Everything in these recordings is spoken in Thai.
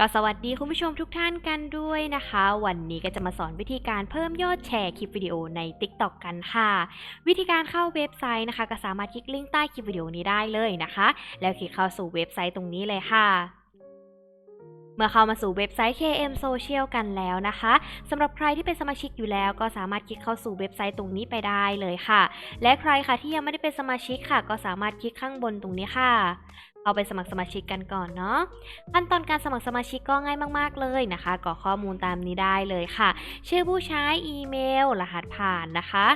ก็สวัสดีคุณผู้ชมทุกท่านกันด้วยนะคะ วันนี้ก็จะมาสอนวิธีการเพิ่มยอดแชร์คลิปวิดีโอใน TikTok กันค่ะ วิธีการเข้าเว็บไซต์นะคะ ก็สามารถคลิกลิงก์ใต้คลิปวิดีโอนี้ได้เลยนะคะ แล้วคลิกเข้าสู่เว็บไซต์ตรงนี้เลยค่ะเมื่อเข้ามาสู่เว็บไซต์ KM Social กันแล้วนะคะสำหรับใครที่เป็นสมาชิกอยู่แล้ว ก็สามารถคลิกเข้าสู่เว็บไซต์ตรงนี้ไปได้เลยค่ะ และใครค่ะที่ยังไม่ได้เป็นสมาชิกค่ะ ก็สามารถคลิกข้างบนตรงนี้ค่ะ เอาไปสมัครสมาชิกกันก่อนเนาะขั้นตอนการสมัครสมาชิกก็ง่ายมาก ๆ เลยนะคะกรอกข้อมูลตามนี้ได้เลยค่ะ ชื่อผู้ใช้อีเมล รหัสผ่านนะคะ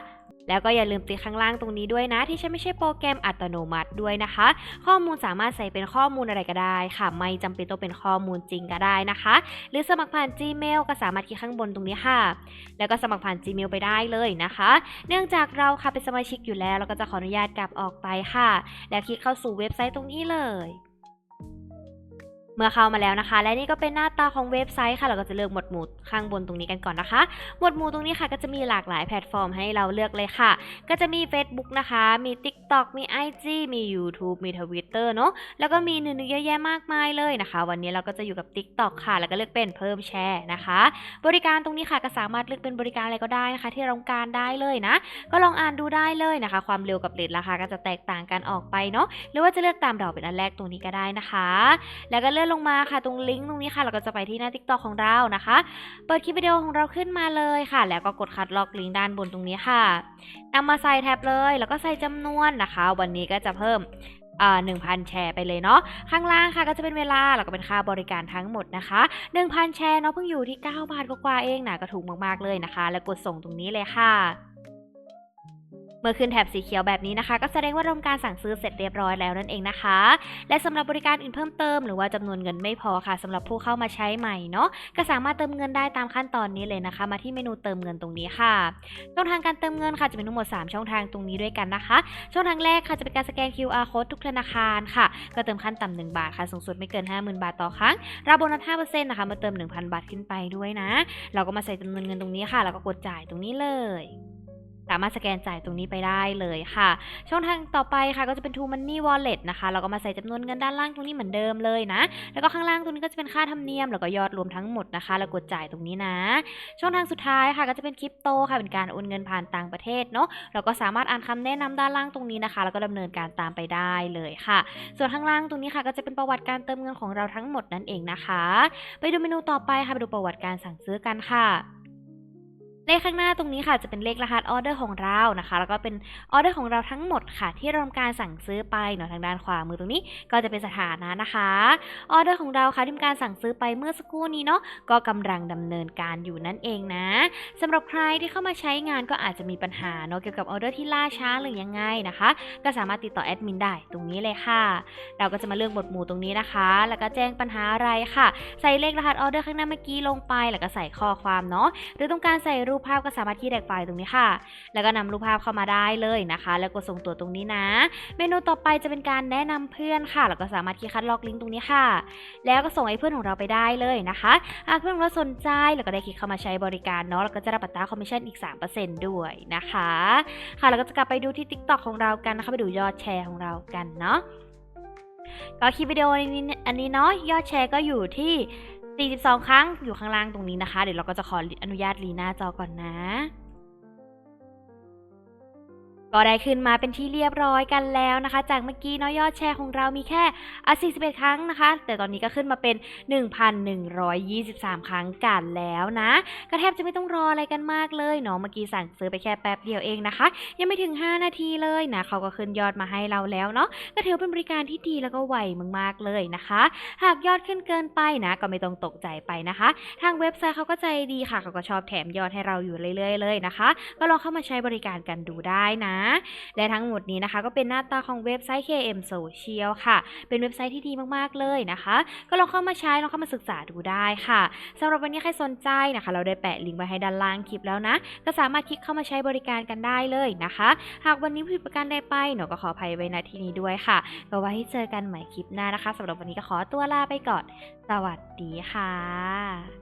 แล้วก็อย่าลืมติดข้างล่างตรงนี้ด้วยนะ ที่ใช้ไม่ใช่โปรแกรมอัตโนมัติด้วยนะคะ ข้อมูลสามารถใส่เป็นข้อมูลอะไรก็ได้ค่ะ ไม่จำเป็นต้องเป็นข้อมูลจริงก็ได้นะคะ หรือสมัครผ่าน Gmail ก็สามารถคลิกข้างบนตรงนี้ค่ะ แล้วก็สมัครผ่าน Gmail ไปได้เลยนะคะ เนื่องจากเราค่ะเป็นสมาชิกอยู่แล้ว เราก็จะขออนุญาตกลับออกไปค่ะ แล้วคลิกเข้าสู่เว็บไซต์ตรงนี้เลย เมื่อเข้ามาแล้วนะคะ และนี่ก็เป็นหน้าตาของเว็บไซต์ค่ะ เราก็จะเลือกหมวดหมู่ข้างบนตรงนี้กันก่อนนะคะ หมวดหมู่ตรงนี้ค่ะก็จะมีหลากหลายแพลตฟอร์มให้เราเลือกเลยค่ะ ก็จะมี Facebook นะคะ มี TikTok มี IG มี YouTube มี Twitter เนอะแล้วก็มีหนึ่งๆเยอะแยะมากมายเลยนะคะ วันนี้เราก็จะอยู่กับ TikTok ค่ะ แล้วก็เลือกเป็นเพิ่มแชร์นะคะ บริการตรงนี้ค่ะก็สามารถเลือกเป็นบริการอะไรก็ได้นะคะ ที่เราต้องการได้เลยนะ ก็ลองอ่านดูได้เลยนะคะ ความเร็วกับเรทราคาก็จะแตกต่างกันออกไปเนาะหรือว่าจะเลือกตามดอกเป็นอันแรกตรงนี้ก็ได้นะคะ แล้วก็เลื่อนลงมาค่ะตรงลิงก์ตรงนี้ค่ะ เราก็จะไปที่หน้า TikTok ของเรานะคะ เปิดคลิปวิดีโอของเราขึ้นมาเลยค่ะ แล้วก็กดคัดลอกลิงก์ด้านบนตรงนี้ค่ะนำมาใส่แท็บเลย แล้วก็ใส่จำนวนนะคะ วันนี้ก็จะเพิ่มอ่า1,000แชร์ไปเลยเนาะข้างล่างค่ะก็จะเป็นเวลาแล้วก็เป็นค่าบริการทั้งหมดนะคะ 1,000 แชร์เนาะเพิ่งอยู่ที่ 9 บาทกว่าๆเองนะก็ถูกมากๆเลยนะคะ แล้วกดส่งตรงนี้เลยค่ะ เมื่อขึ้นแถบสีเขียวแบบนี้นะคะ ก็แสดงว่าทำการสั่งซื้อเสร็จเรียบร้อยแล้วนั่นเองนะคะ และสำหรับบริการอื่นเพิ่มเติมหรือว่าจำนวนเงินไม่พอค่ะสำหรับผู้เข้ามาใช้ใหม่เนาะก็สามารถเติมเงินได้ตามขั้นตอนนี้เลยนะคะ มาที่เมนูเติมเงินตรงนี้ค่ะช่องทางการเติมเงินค่ะจะมีทั้งหมด 3 ช่องทางตรงนี้ด้วยกันนะคะ ช่องทางแรกค่ะจะเป็นการสแกน QR code ทุกธนาคารค่ะ ก็เติมขั้นต่ำ1บาทค่ะสูงสุดไม่เกิน 50,000 บาทต่อครั้งรับโบนัส5%นะคะมาเติม 1,000 บาทขึ้นไปด้วยนะ เราก็มาใส่จำนวนเงินตรงนี้ค่ะแล้วก็กดจ่ายตรงนี้เลย สามารถสแกนจ่ายตรงนี้ไปได้เลยค่ะ ช่องทางต่อไปค่ะก็จะเป็น True Money Wallet นะคะ เราก็มาใส่จำนวนเงินด้านล่างตรงนี้เหมือนเดิมเลยนะ แล้วก็ข้างล่างตรงนี้ก็จะเป็นค่าธรรมเนียม แล้วก็ยอดรวมทั้งหมดนะคะแล้วกดจ่ายตรงนี้นะ ช่องทางสุดท้ายค่ะก็จะเป็นคริปโตค่ะ เป็นการโอนเงินผ่านต่างประเทศเนาะ เราก็สามารถอ่านคำแนะนำด้านล่างตรงนี้นะคะ แล้วก็ดำเนินการตามไปได้เลยค่ะ ส่วนข้างล่างตรงนี้ค่ะก็จะเป็นประวัติการเติมเงินของเราทั้งหมดนั่นเองนะคะ ไปดูเมนูต่อไปค่ะ ไปดูประวัติการสั่งซื้อกันค่ะ เลขข้างหน้าตรงนี้ค่ะจะเป็นเลขรหัสออเดอร์ของเรานะคะ แล้วก็เป็นออเดอร์ของเราทั้งหมดค่ะ ที่เราทำการสั่งซื้อไปเนาะทางด้านขวามือตรงนี้ ก็จะเป็นสถานะนะคะออเดอร์ของเราค่ะที่ทำการสั่งซื้อไปเมื่อสักครู่นี้เนาะก็กำลังดำเนินการอยู่นั่นเองนะสำหรับใครที่เข้ามาใช้งานก็อาจจะมีปัญหาเนาะเกี่ยวกับออเดอร์ที่ล่าช้าหรือยังไงนะคะ ก็สามารถติดต่อแอดมินได้ตรงนี้เลยค่ะ เราก็จะมาเลือกหมวดหมู่ตรงนี้นะคะ แล้วก็แจ้งปัญหาอะไรค่ะ ใส่เลขรหัสออเดอร์ข้างหน้าเมื่อกี้ลงไป แล้วก็ใส่ข้อความเนาะหรือต้องการใส่รูปภาพก็สามารถที่แดกไฟล์ตรงนี้ค่ะ แล้วก็นำรูปภาพเข้ามาได้เลยนะคะ แล้วกดส่งตัวตรงนี้นะ เมนูต่อไปจะเป็นการแนะนำเพื่อนค่ะ แล้วก็สามารถที่คัดลอกลิงก์ตรงนี้ค่ะ แล้วก็ส่งให้เพื่อนของเราไปได้เลยนะคะหากเพื่อนของเราสนใจแล้วก็ได้คลิกเข้ามาใช้บริการเนาะแล้วก็จะรับอัตราคอมมิชชั่นอีก 3%ด้วยนะคะ ค่ะแล้วก็จะกลับไปดูที่ TikTok ของเรากันนะคะไปดูยอดแชร์ของเรากันเนาะก็คลิปวิดีโอนี้อันนี้เนาะยอดแชร์ก็อยู่ที่ 42 ครั้งอยู่ข้างล่างตรงนี้นะคะ เดี๋ยวเราก็จะขออนุญาตรีหน้าจอก่อนนะ ก็ได้ขึ้นมาเป็นที่เรียบร้อยกันแล้วนะคะ จากเมื่อกี้นาะยอดแชร์ของเรามีแค่อะ41 ครั้งนะคะ แต่ตอนนี้ก็ขึ้นมาเป็น 1,123 ครั้งกันแล้วนะ ก็แทบจะไม่ต้องรออะไรกันมากเลยเนาะเมื่อกี้สั่งซื้อไปแค่แป๊บเดียวเองนะคะ ยังไม่ถึง 5 นาทีเลยนะเขาก็ขึ้นยอดมาให้เราแล้วเนาะก็ถือเป็นบริการที่ดีแล้วก็ไวมากๆเลยนะคะ หากยอดขึ้นเกินไปนะ ก็ไม่ต้องตกใจไปนะคะ ทางเว็บไซต์เขาก็ใจดีค่ะเขาก็ชอบแถมยอดให้เราอยู่เรื่อย ๆ เลยนะคะ ก็ลองเข้ามาใช้บริการกันดูได้นะและทั้งหมดนี้นะคะ ก็เป็นหน้าตาของเว็บไซต์ KM Social ค่ะ เป็นเว็บไซต์ที่ดีมากๆเลยนะคะ ก็ลองเข้ามาใช้ลองเข้ามาศึกษาดูได้ค่ะสำหรับวันนี้ใครสนใจนะคะ เราได้แปะลิงก์ไว้ให้ด้านล่างคลิปแล้วนะ ก็สามารถคลิกเข้ามาใช้บริการกันได้เลยนะคะ หากวันนี้ผิดประการใดไปหนูก็ขออภัยไว้ณที่นี้ด้วยค่ะก็ไว้ให้เจอกันใหม่คลิปหน้านะคะสำหรับวันนี้ก็ขอตัวลาไปก่อน สวัสดีค่ะ